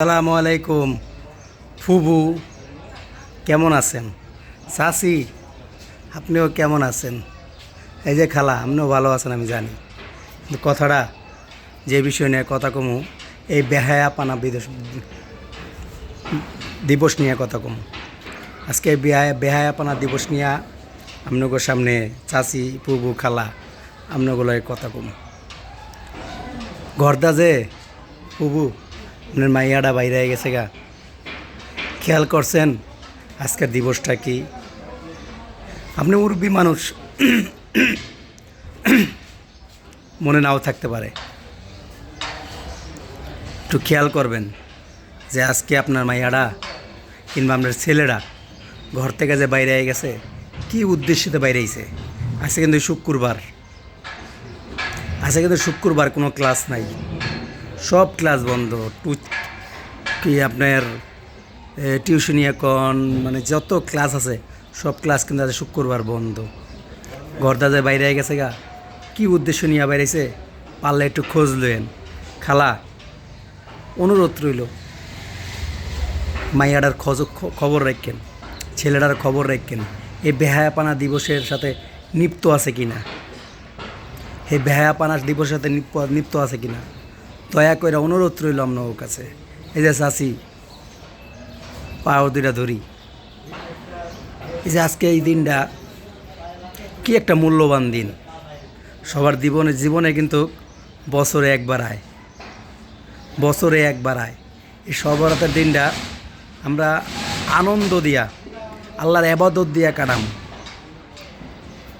আসসালামু আলাইকুম। ফুবু, কেমন আছেন? চাচি আপনিও কেমন আছেন? এই যে খালা, আপনিও ভালো আছেন, আমি জানি। কথাটা, যে বিষয় নিয়ে কথা কমু, এই বেহায়া পানা বিদেশ, দিবস নিয়ে কথা কমু। আজকে বেহায়া বেহায়া পানা দিবস নিয়ে আপনাদের সামনে চাচি, ফুবু, খালা আপনাগুলো কথা কমু। ঘরদা যে, ফুবু আপনার মাইয়াটা বাইরে গেছে গা। খেয়াল করছেন আজকের দিবসটা কি? আপনি মুরব্বী মানুষ, মনে নাও থাকতে পারে। একটু খেয়াল করবেন যে আজকে আপনার মাইয়াটা কিংবা আপনার ছেলেরা ঘর থেকে যে বাইরে গেছে, কি উদ্দেশ্যতে বাইরে আইছে আজকে কিন্তু শুক্রবার। আজকে কিন্তু শুক্রবার কোনো ক্লাস নাই। সব ক্লাস বন্ধ, টু কি আপনার টিউশনি এখন মানে যত ক্লাস আছে, সব ক্লাস কিন্তু আজ শুক্রবার বন্ধ। ঘরদা যে বাইরে গেছে গা, কি উদ্দেশ্য নিয়ে বাইরেছে পারলে একটু খোঁজ লেন খালা, অনুরোধ রইল। মাইয়াডার খোঁজ খবর রাখেন। ছেলেটার খবর রাখেন। এই বেহায়াপানা দিবসের সাথে নিপ্ত আছে কি না এই বেহায়াপানা দিবসের সাথে নিপ- নিপ্ত আছে কি না দয়া করে অনুরোধ রইল আপনার কাছে। এই যে চাষি পাও দুইটা ধরি। এই যে আজকে এই দিনটা কি একটা মূল্যবান দিন। সবার জীবনে জীবনে কিন্তু বছরে একবার আয়। বছরে একবার আয়। এই সবরাতের দিনটা আমরা আনন্দ দিয়া, আল্লাহর আবাদত দিয়া কাটাম।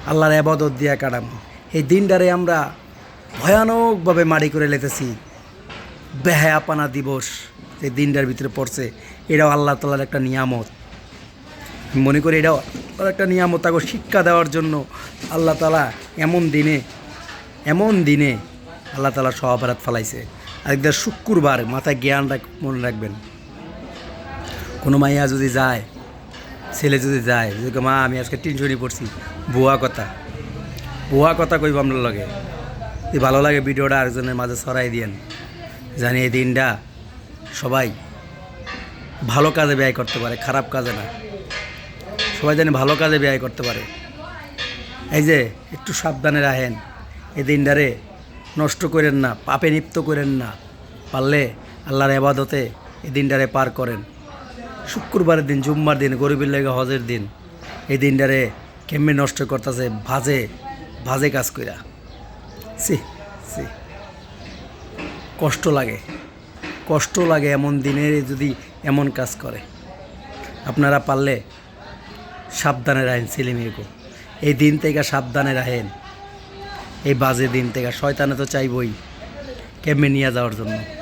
আল্লাহর আবাদত দিয়া কাটাম। এই দিনটারে আমরা ভয়ানকভাবে মারি করে লেতেছি। বেহায়াপানা দিবস। যে দিনটার ভিতরে পড়ছে। এটাও আল্লাহ তালার একটা নিয়ামত। মনে করি এটাও একটা নিয়ামত, তাকে শিক্ষা দেওয়ার জন্য আল্লাহ তালা এমন দিনে এমন দিনে আল্লাহ তালা সহাবারাত ফেলাইছে। আরেকটা শুক্রবার মাথায় জ্ঞান রাখ, মনে রাখবেন। কোনো মাইয়া যদি যায়, ছেলে যদি যায়, যদি মা, আমি আজকে টিউশনি পড়ছি। বুয়া কথা। বুয়া কথা কইব আপনার লগে। ভালো লাগে ভিডিওটা আরেকজনের মাঝে ছড়াই দিয়েন। জানি এই দিনটা সবাই ভালো কাজে ব্যয় করতে পারে, খারাপ কাজে না। সবাই জানি ভালো কাজে ব্যয় করতে পারে। এই যে, একটু সাবধানে রাখেন। এই দিনটারে নষ্ট করেন না, পাপে নিপ্ত করেন না। পারলে আল্লাহর এবাদতে এই দিনটারে পার করেন। শুক্রবারের দিন, জুম্মার দিন, গরিবের লেগে হজের দিন, এই দিনটারে কেমনে নষ্ট করতেছে, ভাজে ভাজে কাজ কইরা। সি সি কষ্ট লাগে। কষ্ট লাগে এমন দিনে যদি এমন কাজ করে। আপনারা পারলে সাবধানে রাহেন ছেলে মেয়েকে এই দিন থেকে সাবধানে রাহেন। এই বাজে দিন থেকে। শয়তানে তো চাইবই। কেমনে নিয়ে যাওয়ার জন্য?